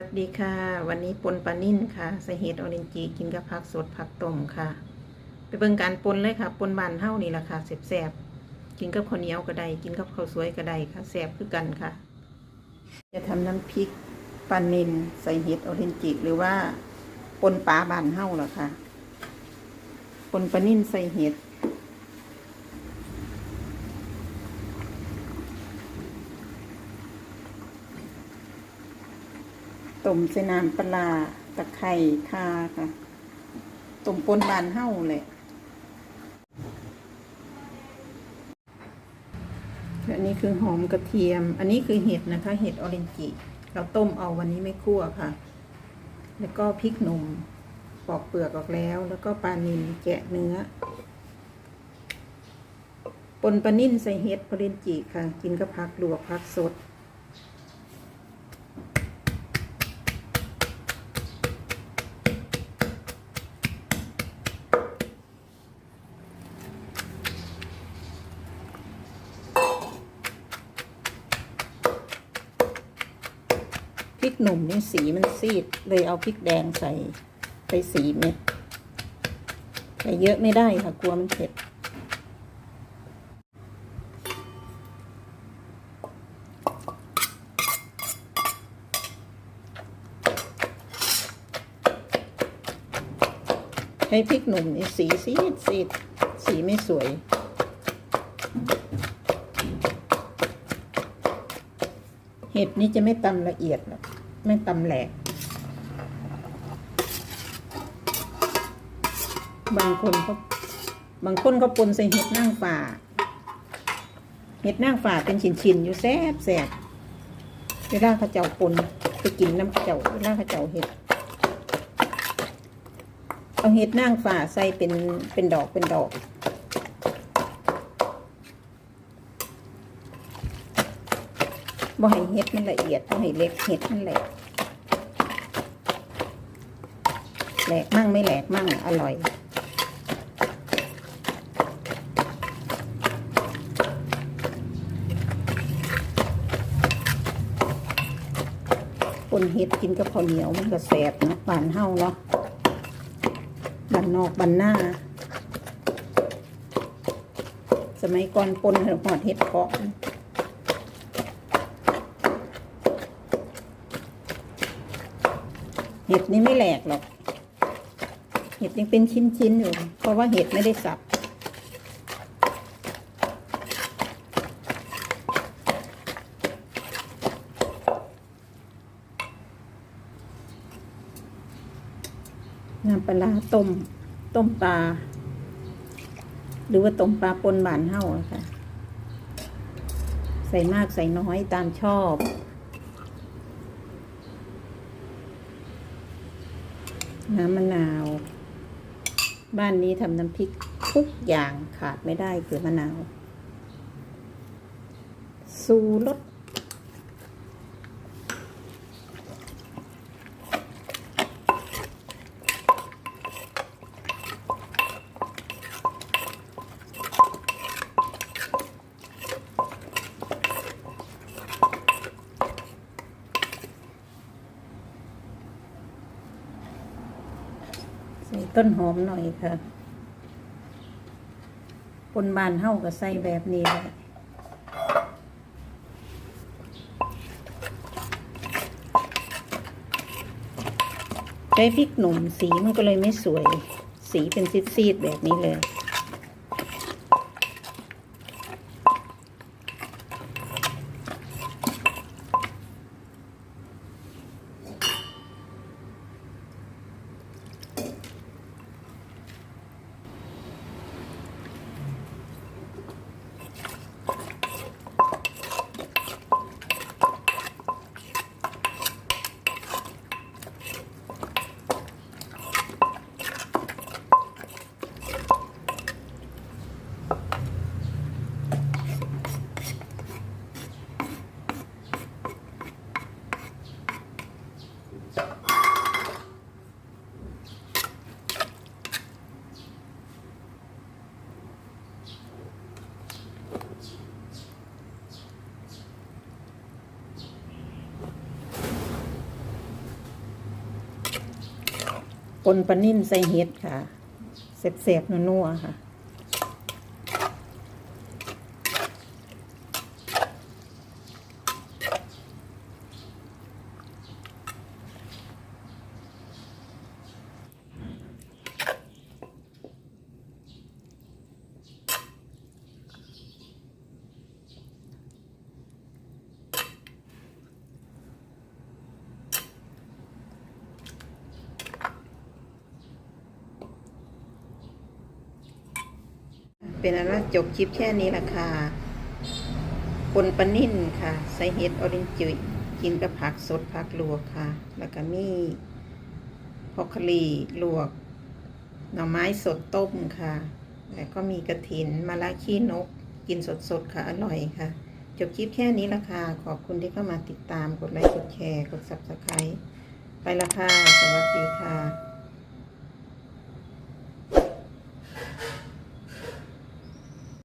สวัสดีค่ะ วันนี้ปนปลานิ่นค่ะใส่เห็ดออเรนจีกินกับผักสดผักต้มค่ะ ไปเบิ่งการปนเลยค่ะปนบานเท่านี่แหละค่ะแซ่บๆกินกับข้าวเหนียวก็ได้กินกับข้าวสวยก็ได้ค่ะแซ่บคือกันค่ะ จะทำน้ำพริกปลานิ่นใส่เห็ดออเรนจีหรือว่าปนปลาบานเท่าหรอค่ะปนปลานิ่นใส่เห็ด ต้มใส่น้ำปลาตะไคร่ข่าค่ะต้มปนบานเฮ้าเลยอันนี้คือหอมกระเทียม อันนี้คือเห็ดนะคะ เห็ดออเรนจิเราต้มเอาวันนี้ไม่คั่วค่ะ แล้วก็พริกหนุ่มปอกเปลือกออกแล้ว แล้วก็ปลานิลแกะเนื้อ ปนปลานิ่นใส่เห็ดออเรนจิค่ะ กินกับผักลวกผักสด ริกหนุ่มนี่สีมันซีด เลยเอาพริกแดงใส่ไปสีเม็ดใส่เยอะไม่ได้ค่ะกลัวมันเผ็ดใช้พริกหนุ่มนี่สีซีดซีดสีไม่สวย ห็ดนี่จะไม่ตำละเอียดหรอกไม่ตำแหลก บางคนเขาบางคนเขาปนใส่เห็ดนางฝ่า เห็ดนางฝ่าเป็นชิ้นๆอยู่แซ่บแซ่บเวลาเขาเจ้าปนไปกินน้ำเขาเจ้าเวลาเขาเจ้าเห็ดเอาเห็ดนางฝ่าใส่เป็นเป็นดอกเป็นดอก บ่ให้เห็ดมันละเอียดบ่ให้เล็กเห็ดมันแหลกแหลกมั่งไม่แหลกมั่งอร่อยคนเห็ดกินกับข้าวเหนียวมันก็แสบนะบานเฮาเนาะบันนอกบันหน้า สมัยก่อนปนหอดเห็ดเพาะ เห็ดนี่ไม่แหลกหรอก เห็ดยังเป็นชิ้นๆอยู่ เพราะว่าเห็ดไม่ได้สับ น้ำปลาต้ม ต้มปลา หรือว่าต้มปลาปนบานเห่าค่ะ ใส่มากใส่น้อยตามชอบ น้ำมะนาว บ้านนี้ทำน้ำพริกทุกอย่างขาดไม่ได้คือมะนาว สูรสใส่ ต้นหอมหน่อยค่ะปนบานเห่ากับใส่แบบนี้เลยใช้พริกหนุ่มสีมันก็เลยไม่สวย สีเป็นซีดๆแบบนี้เลย นปลานิ่นใส่เห็ดค่ะเสบๆนัวๆค่ะ เป็นอันว่าจบคลิปแค่นี้ละค่ะปนปลานิ่นค่ะ ใส่เห็ดออรินจิกินกับผักสดผักลวกค่ะ แล้วก็มีพอกโคลีลวก หน่อไม้สดต้มค่ะ แล้วก็มีกระถินมะระขี้นก กินสดๆค่ะ อร่อยค่ะ จบคลิปแค่นี้ละค่ะ ขอบคุณที่เข้ามาติดตาม กดไลค์ กดแชร์ กด subscribe ไปละค่ะ สวัสดีค่ะ